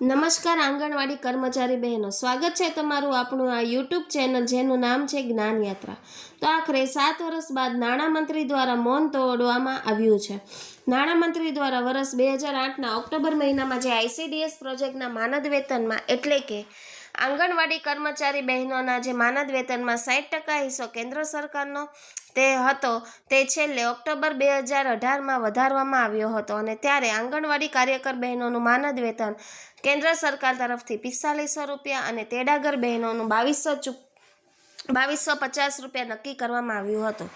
નમસ્કાર, આંગણવાડી કર્મચારી બહેનો. સ્વાગત છે તમારું આપણું આ યુટ્યુબ ચેનલ જેનું નામ છે જ્ઞાનયાત્રા. તો આખરે સાત વર્ષ બાદ નાણામંત્રી દ્વારા મૌન તોડવામાં આવ્યું છે. નાણામંત્રી દ્વારા વર્ષ બે હજાર આઠના ઓક્ટોબર મહિનામાં જે આઈસીડીએસ પ્રોજેક્ટના માનદ વેતનમાં એટલે કે આંગણવાડી કર્મચારી બહેનોના જે માનદ વેતનમાં સાઠ ટકા હિસ્સો કેન્દ્ર સરકારનો તે હતો, તે છેલ્લે ઓક્ટોબર બે હજાર અઢારમાં વધારવામાં આવ્યો હતો અને ત્યારે આંગણવાડી કાર્યકર બહેનોનું માનદ વેતન કેન્દ્ર સરકાર તરફથી પિસ્તાલીસો રૂપિયા અને તેડાગર બહેનોનું બાવીસો ચુપ, બાવીસો પચાસ રૂપિયા નક્કી કરવામાં આવ્યું હતું.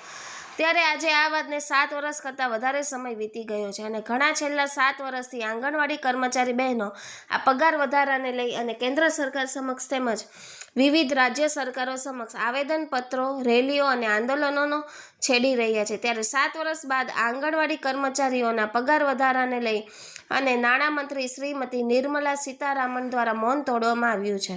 ત્યારે આજે આ વાતને સાત વર્ષ કરતાં વધારે સમય વીતી ગયો છે અને ઘણા છેલ્લા સાત વર્ષથી આંગણવાડી કર્મચારી બહેનો આ પગાર વધારાને લઈ અને કેન્દ્ર સરકાર સમક્ષ તેમજ વિવિધ રાજ્ય સરકારો સમક્ષ આવેદનપત્રો, રેલીઓ અને આંદોલનોનો છેડી રહ્યા છે. ત્યારે સાત વર્ષ બાદ આંગણવાડી કર્મચારીઓના પગાર વધારાને લઈ અને નાણામંત્રી શ્રીમતી નિર્મલા સીતારામન દ્વારા મૌન તોડવામાં આવ્યું છે.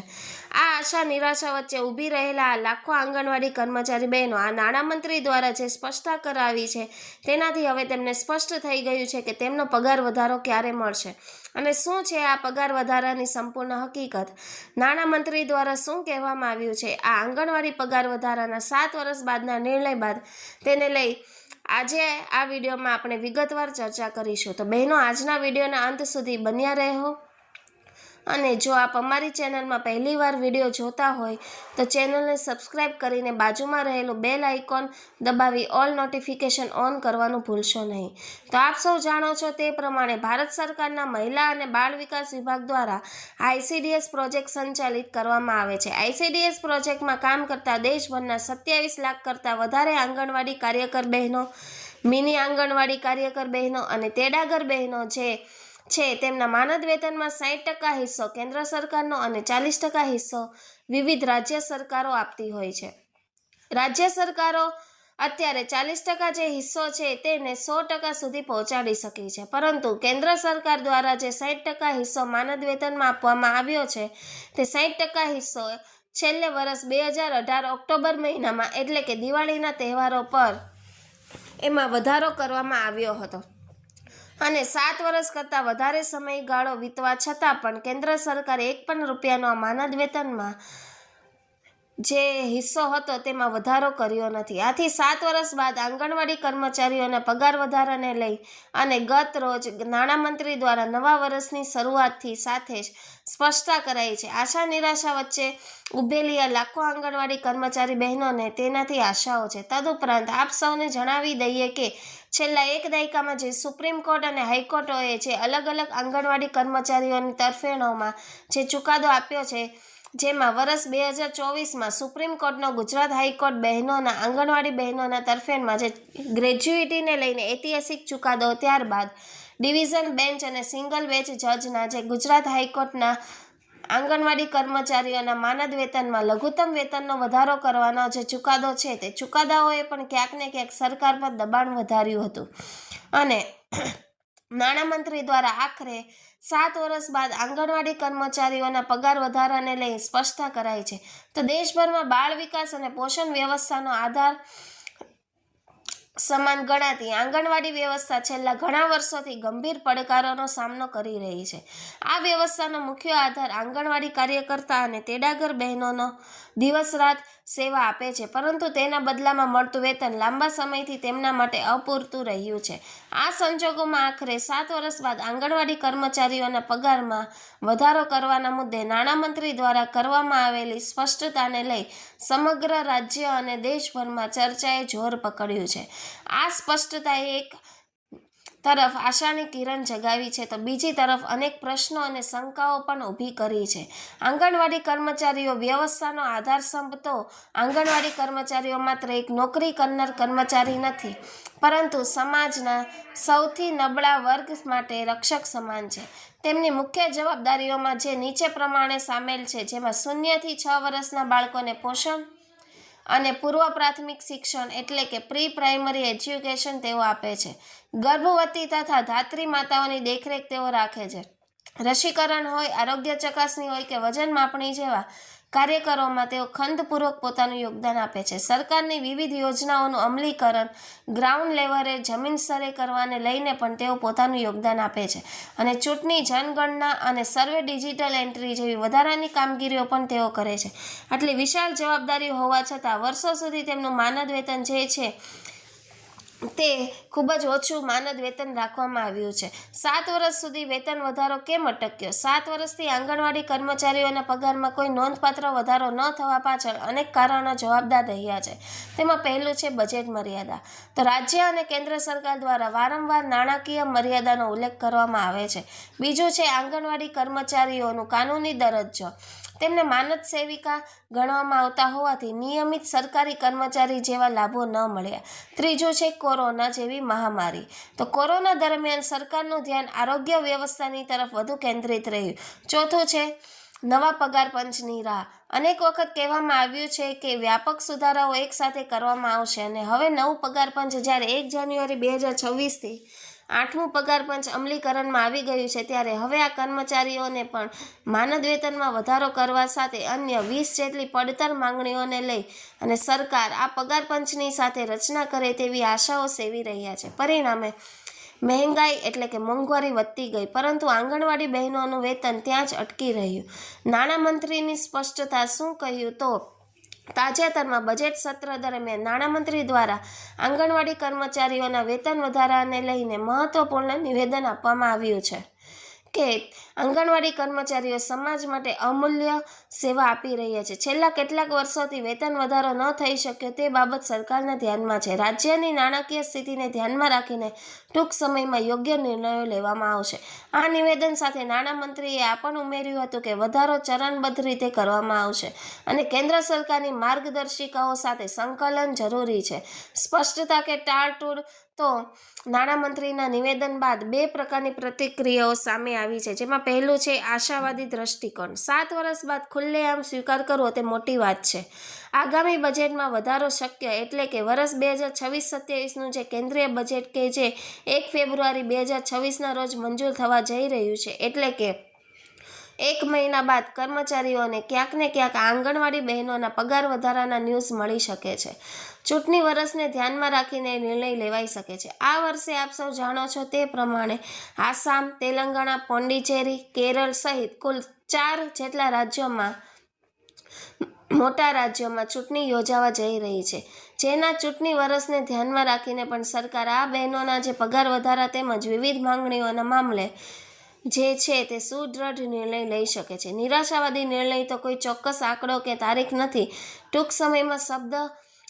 આ આશા નિરાશા વચ્ચે ઊભી રહેલા લાખો આંગણવાડી કર્મચારી બહેનો આ નાણામંત્રી દ્વારા જે સ્પષ્ટતા કરાવી છે, તેનાથી હવે તેમને સ્પષ્ટ થઈ ગયું છે કે તેમનો પગાર વધારો ક્યારે મળશે. અને શું છે આ પગાર વધારાની સંપૂર્ણ હકીકત? નાણામંત્રી દ્વારા શું કહેવામાં આવ્યું છે? આ આંગણવાડી પગાર વધારાના સાત વર્ષ બાદના નિર્ણય બાદ તેને લઈ આજે આ વિડીયોમાં આપણે વિગતવાર ચર્ચા કરીશું. તો બહેનો, આજના વિડીયોના અંત સુધી બન્યા રહો અને જો આપ અમારી ચેનલમાં પહેલીવાર વીડિયો જોતા હોય, તો ચેનલને સબસ્ક્રાઈબ કરીને બાજુમાં રહેલું બેલ આઇકોન દબાવી ઓલ નોટિફિકેશન ઓન કરવાનું ભૂલશો નહીં. તો આપ સૌ જાણો છો તે પ્રમાણે ભારત સરકારના મહિલા અને બાળ વિકાસ વિભાગ દ્વારા આઈસીડીએસ પ્રોજેક્ટ સંચાલિત કરવામાં આવે છે. આઈસીડીએસ પ્રોજેક્ટમાં કામ કરતા દેશભરના સત્યાવીસ લાખ કરતાં વધારે આંગણવાડી કાર્યકર બહેનો, મિની આંગણવાડી કાર્યકર બહેનો અને તેડાગર બહેનો જે છે, તેમના માનદ વેતનમાં સાઠ ટકા હિસ્સો કેન્દ્ર સરકારનો અને ચાલીસ ટકા હિસ્સો વિવિધ રાજ્ય સરકારો આપતી હોય છે. રાજ્ય સરકારો અત્યારે ચાલીસ ટકા જે હિસ્સો છે, તેને સો ટકા સુધી પહોંચાડી શકી છે. પરંતુ કેન્દ્ર સરકાર દ્વારા જે સાઠ ટકા હિસ્સો માનદ વેતનમાં આપવામાં આવ્યો છે, તે સાઠ ટકા હિસ્સો છેલ્લે વર્ષ બે હજાર અઢાર ઓક્ટોબર મહિનામાં એટલે કે દિવાળીના તહેવારો પર એમાં વધારો કરવામાં આવ્યો હતો. અને સાત વર્ષ કરતાં વધારે સમયગાળો વીતવા છતાં પણ કેન્દ્ર સરકારે એક પણ રૂપિયાનો આ માનદ વેતનમાં જે હિસ્સો હતો તેમાં વધારો કર્યો નથી. આથી સાત વર્ષ બાદ આંગણવાડી કર્મચારીઓના પગાર વધારાને લઈ અને ગત રોજ નાણામંત્રી દ્વારા નવા વર્ષની શરૂઆતથી સાથે જ સ્પષ્ટતા કરાઈ છે. આશા નિરાશા વચ્ચે ઉભેલી આ લાખો આંગણવાડી કર્મચારી બહેનોને તેનાથી આશાઓ છે. તદુપરાંત આપ સૌને જણાવી દઈએ કે છેલ્લા એક દાયકામાં જે સુપ્રીમ કોર્ટ અને હાઈકોર્ટોએ જે અલગ અલગ આંગણવાડી કર્મચારીઓની તરફેણોમાં જે ચુકાદો આપ્યો છે, જેમાં વર્ષ બે હજાર ચોવીસમાં સુપ્રીમ કોર્ટનો ગુજરાત હાઈકોર્ટ બહેનોના આંગણવાડી બહેનોના તરફેણમાં જે ગ્રેજ્યુએટીને લઈને ઐતિહાસિક ચુકાદો ત્યારબાદ ડિવિઝન બેન્ચ અને સિંગલ બેન્ચ જજના જે ગુજરાત હાઈકોર્ટના આંગણવાડી કર્મચારીઓના માનદ વેતનમાં લઘુત્તમ વેતનનો વધારો કરવાનો જે ચુકાદો છે તે ચુકાદાઓએ પણ ક્યાંક ને ક્યાંક સરકાર પર દબાણ વધાર્યું હતું. અને નાણામંત્રી દ્વારા આખરે સાત વર્ષ બાદ આંગણવાડી કર્મચારીઓના પગાર વધારાને લઈ સ્પષ્ટતા કરાઈ છે. તો દેશભરમાં બાળ વિકાસ અને પોષણ વ્યવસ્થાનો આધાર સમાન ગણાતી આંગણવાડી વ્યવસ્થા છેલ્લા ઘણા વર્ષોથી ગંભીર પડકારોનો સામનો કરી રહી છે. આ વ્યવસ્થાનો મુખ્ય આધાર આંગણવાડી કાર્યકર્તા અને તેડાગર બહેનોનો દિવસ રાત સેવા આપે છે, પરંતુ તેના બદલામાં મળતું વેતન લાંબા સમયથી તેમના માટે અપૂરતું રહ્યું છે. આ સંજોગોમાં આખરે સાત વર્ષ બાદ આંગણવાડી કર્મચારીઓના પગારમાં વધારો કરવાના મુદ્દે નાણામંત્રી દ્વારા કરવામાં આવેલી સ્પષ્ટતાને લઈ સમગ્ર રાજ્ય અને દેશભરમાં ચર્ચાએ જોર પકડ્યું છે. આ સ્પષ્ટતા એક તરફ આશાની કિરણ જગાવી છે તો બીજી તરફ અનેક પ્રશ્નો અને શંકાઓ પણ ઊભી કરી છે. આંગણવાડી કર્મચારીઓ વ્યવસ્થાનો આધાર તો આંગણવાડી કર્મચારીઓ માત્ર એક નોકરી કરનાર કર્મચારી નથી, પરંતુ સમાજના સૌથી નબળા વર્ગ માટે રક્ષક સમાન છે. તેમની મુખ્ય જવાબદારીઓમાં જે નીચે પ્રમાણે સામેલ છે, જેમાં શૂન્યથી છ વર્ષના બાળકોને પોષણ અને પૂર્વ પ્રાથમિક શિક્ષણ એટલે કે પ્રી પ્રાઇમરી એજ્યુકેશન તેઓ આપે છે. ગર્ભવતી તથા ધાત્રી માતાઓની દેખરેખ તેઓ રાખે છે. રસીકરણ હોય, આરોગ્ય ચકાસણી હોય કે વજન માપણી જેવા કાર્યકરોમાં તેઓ ખંતપૂર્વક પોતાનું યોગદાન આપે છે. સરકારની વિવિધ યોજનાઓનું અમલીકરણ ગ્રાઉન્ડ લેવલે જમીન સ્તરે કરવાને લઈને પણ તેઓ પોતાનું યોગદાન આપે છે. અને ચૂંટણી જનગણના અને સર્વે ડિજિટલ એન્ટ્રી જેવી વધારાની કામગીરીઓ પણ તેઓ કરે છે. આટલી વિશાળ જવાબદારી હોવા છતાં વર્ષો સુધી તેમનું માનદ વેતન જે છે તે ખૂબ જ ઓછું માનદ વેતન રાખવામાં આવ્યું છે. સાત વર્ષ સુધી વેતન વધારો કેમ અટક્યો? સાત વર્ષથી આંગણવાડી કર્મચારીઓના પગારમાં કોઈ નોંધપાત્ર વધારો ન થવા પાછળ અનેક કારણો જવાબદાર રહ્યા છે. તેમાં પહેલું છે બજેટ મર્યાદા. તો રાજ્ય અને કેન્દ્ર સરકાર દ્વારા વારંવાર નાણાકીય મર્યાદાનો ઉલ્લેખ કરવામાં આવે છે. બીજું છે આંગણવાડી કર્મચારીઓનું કાનૂની દરજ્જો. તેમને માનદ સેવિકા ગણવામાં આવતા હોવાથી નિયમિત સરકારી કર્મચારી જેવા લાભો ન મળ્યા. ત્રીજું છે કોરોના જેવી મહામારી. તો કોરોના દરમિયાન સરકારનું ધ્યાન આરોગ્ય વ્યવસ્થાની તરફ વધુ કેન્દ્રિત રહ્યું. ચોથું છે, નવા પગાર પંચની રાહ. અનેક વખત કહેવામાં આવ્યું છે કે વ્યાપક સુધારાઓ એકસાથે કરવામાં આવશે અને હવે નવું પગાર પંચ જ્યારે એક જાન્યુઆરી બે હજાર છવ્વીસથી આઠમું પગાર પંચ અમલીકરણમાં આવી ગયું છે ત્યારે હવે આ કર્મચારીઓને પણ માનદ વેતનમાં વધારો કરવા સાથે અન્ય વીસ જેટલી પડતર માંગણીઓને લઈ અને સરકાર આ પગાર પંચની સાથે રચના કરે તેવી આશાઓ સેવી રહ્યા છે. પરિણામે મહેંગાઈ એટલે કે મોંઘવારી વધતી ગઈ, પરંતુ આંગણવાડી બહેનોનું વેતન ત્યાં જ અટકી રહ્યું. નાણામંત્રીની સ્પષ્ટતા શું કહ્યું તો તાજેતરમાં બજેટ સત્ર દરમિયાન નાણામંત્રી દ્વારા આંગણવાડી કર્મચારીઓના વેતન વધારાને લઈને મહત્વપૂર્ણ નિવેદન આપવામાં આવ્યું છે કે આંગણવાડી કર્મચારીઓ સમાજ માટે અમૂલ્ય સેવા આપી રહ્યા છે. છેલ્લા કેટલાક વર્ષોથી વેતન વધારો ન થઈ શક્યો તે બાબત સરકારના ધ્યાનમાં છે. રાજ્યની નાણાકીય સ્થિતિને ધ્યાનમાં રાખીને ટૂંક સમયમાં યોગ્ય નિર્ણયો લેવામાં આવશે. આ નિવેદન સાથે નાણામંત્રીએ આ પણ ઉમેર્યું હતું કે વધારો ચરણબદ્ધ રીતે કરવામાં આવશે અને કેન્દ્ર સરકારની માર્ગદર્શિકાઓ સાથે સંકલન જરૂરી છે. સ્પષ્ટતા કે ટાળટૂળ તો નાણામંત્રીના નિવેદન બાદ બે પ્રકારની પ્રતિક્રિયાઓ સામે આવી છે, જેમાં પહેલું છે આશાવાદી દ્રષ્ટિકોણ. સાત વર્ષ બાદ ખુલ્લેઆમ સ્વીકાર કરવો તે મોટી વાત છે. આગામી બજેટમાં વધારો શક્ય એટલે કે વર્ષ બે હજાર છવ્વીસ સત્યાવીસનું જે કેન્દ્રીય બજેટ કે જે એક ફેબ્રુઆરી બે હજાર છવ્વીસના રોજ મંજૂર થવા જઈ રહ્યું છે એટલે કે એક મહિના બાદ કર્મચારીઓને ક્યાંક ને ક્યાંક આંગણવાડી બહેનોના પગાર વધારાના ન્યૂઝ મળી શકે છે. ચૂંટણી વર્ષને ધ્યાનમાં રાખીને નિર્ણય લેવાઈ શકે છે. આ વર્ષે આપ સૌ જાણો છો તે પ્રમાણે આસામ, તેલંગાણા, પોંડિચેરી, કેરળ સહિત કુલ ચાર જેટલા રાજ્યોમાં, મોટા રાજ્યોમાં ચૂંટણી યોજાવા જઈ રહી છે. જેના ચૂંટણી વર્ષને ધ્યાનમાં રાખીને પણ સરકાર આ બહેનોના જે પગાર વધારા તેમજ વિવિધ માંગણીઓના મામલે જે છે તે સુદૃઢ નિર્ણય લઈ શકે છે. નિરાશાવાદી નિર્ણય તો કોઈ ચોક્કસ આંકડો કે તારીખ નથી. ટૂંક સમયમાં શબ્દ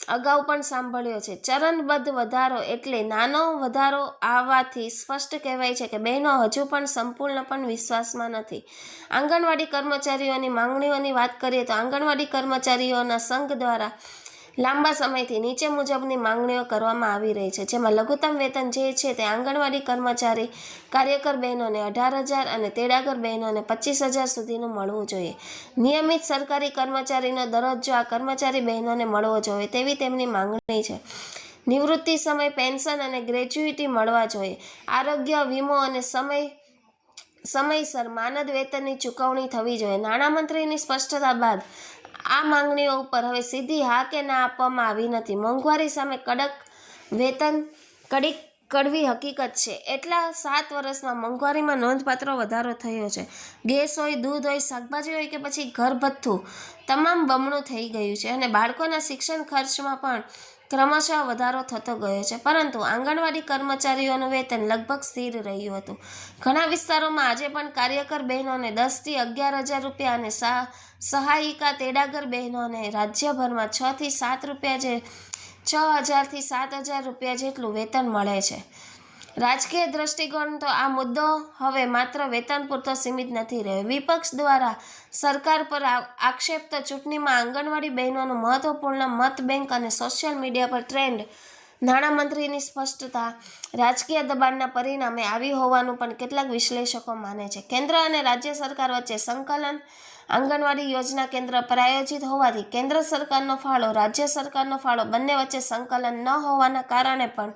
અગાઉ પણ સાંભળ્યો છે. ચરણબદ્ધ વધારો એટલે નાનો વધારો આવવાથી સ્પષ્ટ કહેવાય છે કે બહેનો હજુ પણ સંપૂર્ણ પણ વિશ્વાસમાં નથી. આંગણવાડી કર્મચારીઓની માંગણીઓની વાત કરીએ તો આંગણવાડી કર્મચારીઓના સંઘ દ્વારા લાંબા સમયથી નીચે મુજબની માંગણીઓ કરવામાં આવી રહી છે. જેમાં લઘુત્તમ વેતન જે છે તે આંગણવાડી કર્મચારી, કાર્યકર બહેનોને અઢાર હજાર અને તેડાગર બહેનોને પચીસ હજાર સુધીનું મળવું જોઈએ. નિયમિત સરકારી કર્મચારીનો દરજ્જો આ કર્મચારી બહેનોને મળવો જોઈએ તેવી તેમની માંગણી છે. નિવૃત્તિ સમય પેન્શન અને ગ્રેજ્યુઇટી મળવા જોઈએ. આરોગ્ય, વીમો અને સમય, સમયસર માનદ વેતનની ચૂકવણી થવી જોઈએ. નાણામંત્રીની સ્પષ્ટતા બાદ આ માંગણીઓ ઉપર હવે સીધી હા કે ના આપવામાં આવી નથી. મોંઘવારી સામે કડક વેતન કડીક કડવી હકીકત છે. એટલા સાત વર્ષમાં મોંઘવારીમાં નોંધપાત્ર વધારો થયો છે. ગેસ હોય, દૂધ હોય, શાકભાજી હોય કે પછી ઘર ભથ્થું તમામ બમણું થઈ ગયું છે અને બાળકોના શિક્ષણ ખર્ચમાં પણ ક્રમશઃ વધારો થતો ગયો છે. પરંતુ આંગણવાડી કર્મચારીઓનું વેતન લગભગ સ્થિર રહ્યું હતું. ઘણા વિસ્તારોમાં આજે પણ કાર્યકર બહેનોને દસથી અગિયાર હજાર રૂપિયા અને સા સહાયિકા તેડાગર બહેનોને રાજ્યભરમાં છથી સાત રૂપિયા જે છ હજારથી સાત હજાર રૂપિયા જેટલું વેતન મળે છે. રાજકીય દ્રષ્ટિકોણ તો આ મુદ્દો હવે માત્ર વેતન પૂરતો સીમિત નથી રહ્યો. વિપક્ષ દ્વારા સરકાર પર આક્ષેપ તો ચૂંટણીમાં આંગણવાડી બહેનોનું મહત્વપૂર્ણ મત બેંક અને સોશિયલ મીડિયા પર ટ્રેન્ડ. નાણામંત્રીની સ્પષ્ટતા રાજકીય દબાણના પરિણામે આવી હોવાનું પણ કેટલાક વિશ્લેષકો માને છે. કેન્દ્ર અને રાજ્ય સરકાર વચ્ચે સંકલન આંગણવાડી યોજના કેન્દ્ર પર આયોજિત હોવાથી કેન્દ્ર સરકારનો ફાળો, રાજ્ય સરકારનો ફાળો બંને વચ્ચે સંકલન ન હોવાના કારણે પણ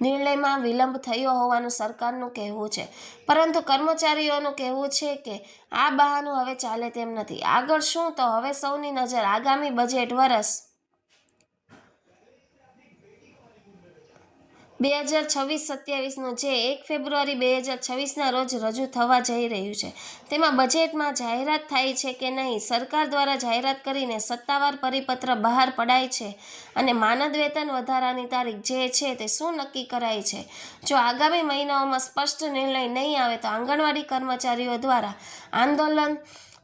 નિર્ણયમાં વિલંબ થયો હોવાનું સરકારનું કહેવું છે. પરંતુ કર્મચારીઓનું કહેવું છે કે આ બહાનું હવે ચાલે તેમ નથી. આગળ શું? તો હવે સૌની નજર આગામી બજેટ વર્ષ બે હજાર છવ્વીસ સત્યાવીસનું જે એક ફેબ્રુઆરી બે હજાર છવ્વીસના રોજ રજૂ થવા જઈ રહ્યું છે. તેમાં બજેટમાં જાહેરાત થાય છે કે નહીં, સરકાર દ્વારા જાહેરાત કરીને સત્તાવાર પરિપત્ર બહાર પડાય છે અને માનદ વેતન વધારાની તારીખ જે છે તે શું નક્કી કરાય છે? જો આગામી મહિનાઓમાં સ્પષ્ટ નિર્ણય નહીં આવે તો આંગણવાડી કર્મચારીઓ દ્વારા આંદોલન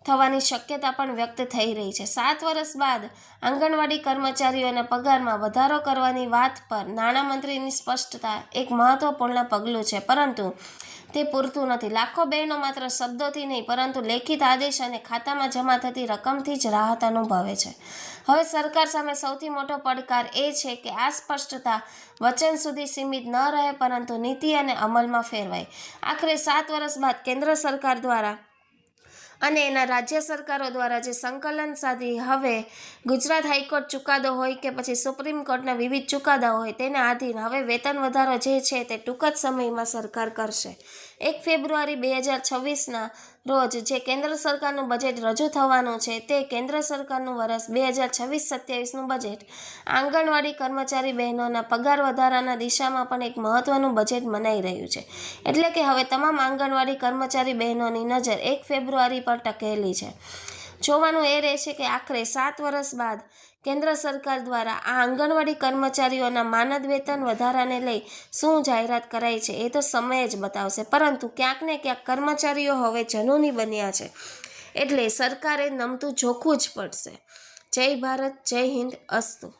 થવાની શક્યતા પણ વ્યક્ત થઈ રહી છે. સાત વર્ષ બાદ આંગણવાડી કર્મચારીઓના પગારમાં વધારો કરવાની વાત પર નાણામંત્રીની સ્પષ્ટતા એક મહત્વપૂર્ણ પગલું છે. પરંતુ તે પૂરતું નથી. લાખો બહેનો માત્ર શબ્દોથી નહીં, પરંતુ લેખિત આદેશ અને ખાતામાં જમા થતી રકમથી જ રાહત અનુભવે છે. હવે સરકાર સામે સૌથી મોટો પડકાર એ છે કે આ સ્પષ્ટતા વચન સુધી સીમિત ન રહે, પરંતુ નીતિ અને અમલમાં ફેરવાય. આખરે સાત વર્ષ બાદ કેન્દ્ર સરકાર દ્વારા અને એના રાજ્ય સરકારો દ્વારા જે સંકલન સાધી હવે ગુજરાત હાઈકોર્ટ ચુકાદો હોય કે પછી સુપ્રીમ કોર્ટના વિવિધ ચુકાદા હોય, તેના આધીન હવે વેતન વધારો જે છે તે ટૂંક જ સમયમાં સરકાર કરશે. એક ફેબ્રુઆરી બે હજાર છવ્વીસના રોજ જે કેન્દ્ર સરકારનું બજેટ રજૂ થવાનું છે તે કેન્દ્ર સરકારનું વર્ષ બે હજાર છવ્વીસ સત્યાવીસનું બજેટ. આંગણવાડી કર્મચારી બહેનોના પગાર વધારાના દિશામાં પણ એક મહત્વનું બજેટ મનાઈ રહ્યું છે. એટલે કે હવે તમામ આંગણવાડી કર્મચારી બહેનોની નજર એક ફેબ્રુઆરી પર ટકેલી છે. જોવાનું એ રહેશે કે આખરે સાત વર્ષ બાદ કેન્દ્ર સરકાર દ્વારા આ આંગણવાડી કર્મચારીઓના માનદ વેતન વધારાને લઈ શું જાહેરાત કરાઈ છે એ તો સમય જ બતાવશે. પરંતુ ક્યાંક ને ક્યાંક કર્મચારીઓ હવે જનૂની બન્યા છે. એટલે સરકારે નમતું જોખવું જ પડશે. જય ભારત, જય હિન્દ, અસ્તુ.